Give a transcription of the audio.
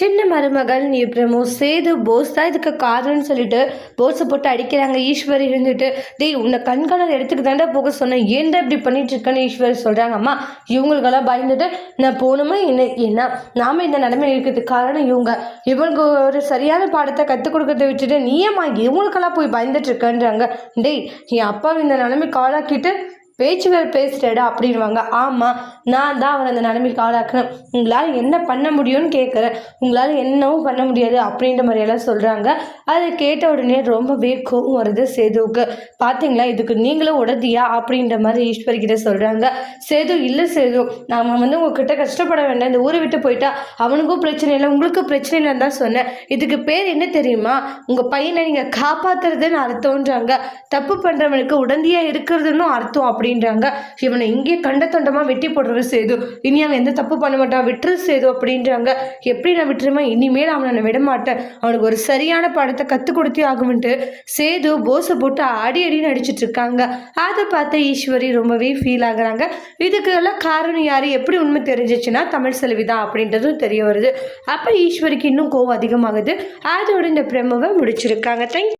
சின்ன மருமகள் நீ பிரமோ சேது போஸ் தான் இதுக்கு காரணம்னு சொல்லிட்டு போஸை போட்டு அடிக்கிறாங்க. ஈஸ்வரி இருந்துட்டு டேய் உன்னை கண்காணர் எடுத்துக்கு தாண்டா போக சொன்னேன். ஏன்டா இப்படி பண்ணிட்டு இருக்கேன்னு ஈஸ்வரி சொல்கிறாங்க அம்மா இவங்களுக்கெல்லாம் பயந்துட்டு நான் போகணுமா என்ன என்ன? நாம இந்த நிலைமையில் இருக்கிறதுக்கு காரணம் இவங்க. இவங்களுக்கு ஒரு சரியான பாடத்தை கற்றுக் கொடுக்கறத விட்டுட்டு நீ ஏம்மா இவங்களுக்கெல்லாம் போய் பயந்துட்டு இருக்கேன்றாங்க? டேய் என் அப்பாவை இந்த நிலைமை காலாக்கிட்டு பேச்சு வேறு பேசுகிறடா அப்படின்வாங்க ஆமாம் நான் தான் அவரை அந்த நிலைமைக்கு ஆளாக்குறேன் உங்களால் என்ன பண்ண முடியும்னு கேட்குறேன் உங்களால் என்னவும் பண்ண முடியாது அப்படின்ற மாதிரியெல்லாம் சொல்கிறாங்க அதை கேட்ட உடனே ரொம்பவே கோவம் வருது சேதுவுக்கு. பார்த்தீங்களா இதுக்கு நீங்களும் உடதியா அப்படின்ற மாதிரி ஈஸ்வரி கிட்ட சொல்கிறாங்க சேது இல்லை சேது நாம் வந்து உங்ககிட்ட கஷ்டப்பட வேண்டாம். இந்த ஊரை விட்டு போயிட்டா அவனுக்கும் பிரச்சனை இல்லை உங்களுக்கும் பிரச்சனை இல்லைன்னு தான் சொன்னேன். இதுக்கு பேர் என்ன தெரியுமா? உங்கள் பையனை நீங்கள் காப்பாத்துறதுன்னு அர்த்தம்ன்றாங்க. தப்பு பண்ணுறவனுக்கு உடந்தையாக இருக்கிறதுன்னு அர்த்தம் அப்படி அப்படின்றாங்க. இவனை இங்கே கண்ட தொண்டமாக வெட்டி போடுறது சேது. இனி அவன் எந்த தப்பு பண்ண மாட்டான் விட்டுரு சேது அப்படின்றாங்க. எப்படி நான் விட்டுருமா இனிமேல் அவனை நான் விட மாட்டேன் அவனுக்கு ஒரு சரியான பாடத்தை கற்றுக் கொடுத்தே ஆகும்ன்ட்டு சேது போஸை போட்டு அடி அடின்னு அடிச்சிட்டு இருக்காங்க. அதை பார்த்த ஈஸ்வரி ரொம்பவே ஃபீல் ஆகுறாங்க. இதுக்கெல்லாம் காரணம் யார்? எப்படி உண்மை தெரிஞ்சிச்சுன்னா தமிழ் செல்வி தான் அப்படின்றதும் தெரிய வருது. அப்போ ஈஸ்வரிக்கு இன்னும் கோவம் அதிகமாகுது. அதோட இந்த பிரமவை முடிச்சிருக்காங்க. தேங்க்